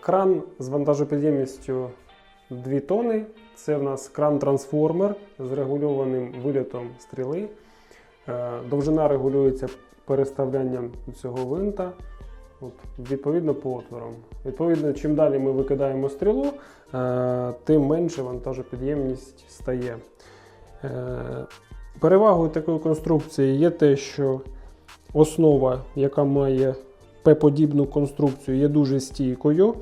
Кран з вантажопідємністю 2 тони. Це в нас кран-трансформер з регульованим вилітом стріли. Е, Довжина регулюється переставлянням цього винта. От, відповідно по отворам. Відповідно, чим далі ми викидаємо стрілу, е, тим менше вантажопідємність стає. Е, Перевагою такої конструкції є те, що основа, яка має П-подібну конструкцію, є дуже стійкою.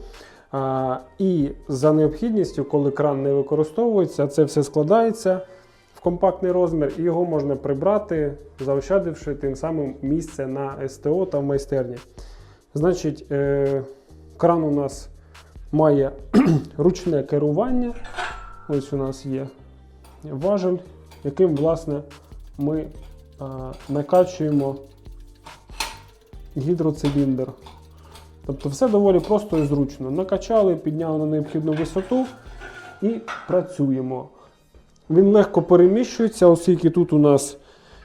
А, і за необхідністю, коли кран не використовується, це все складається в компактний розмір, і його можна прибрати, заощадивши тим самим місце на СТО та в майстерні. Значить, е, кран у нас має ручне керування. Ось у нас є важель, яким, власне, ми а, накачуємо гідроциліндр. Тобто все доволі просто і зручно. Накачали, підняли на необхідну висоту і працюємо. Він легко переміщується, оскільки тут у нас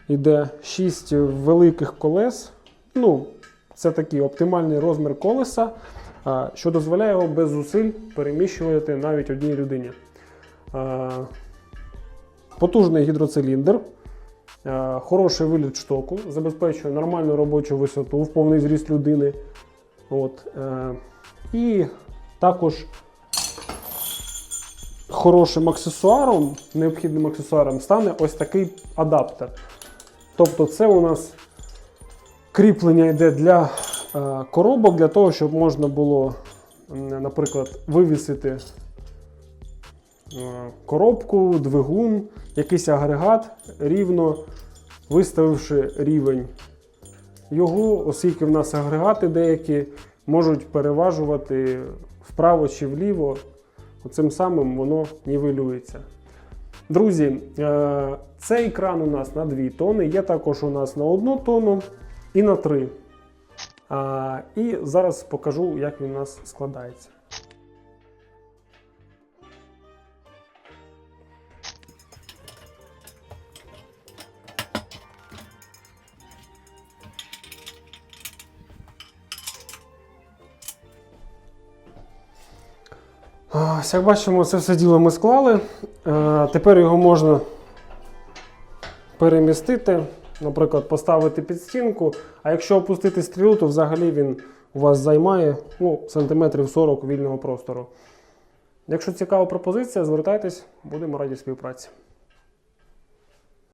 йде 6 великих колес. Ну, це такий оптимальний розмір колеса, що дозволяє його без зусиль переміщувати навіть одній людині. Потужний гідроциліндр, хороший виліт штоку, забезпечує нормальну робочу висоту в повний зріст людини. От, е, і також хорошим аксесуаром, необхідним аксесуаром стане ось такий адаптер. Тобто, це у нас кріплення йде для е, коробок, для того, щоб можна було, наприклад, вивісити е, коробку, двигун, якийсь агрегат рівно виставивши рівень його, оскільки в нас агрегати деякі можуть переважувати вправо чи вліво, цим самим воно нівелюється. Друзі, е, цей кран у нас на 2 тони, є також у нас на 1 тонну і на 3. І зараз покажу, як він у нас складається. Ось, Як бачимо, це все діло ми склали. Е, Тепер його можна перемістити, наприклад, поставити під стінку. А якщо опустити стрілу, то взагалі він у вас займає ну, сантиметрів 40 вільного простору. Якщо цікава пропозиція, звертайтесь, будемо раді співпраці.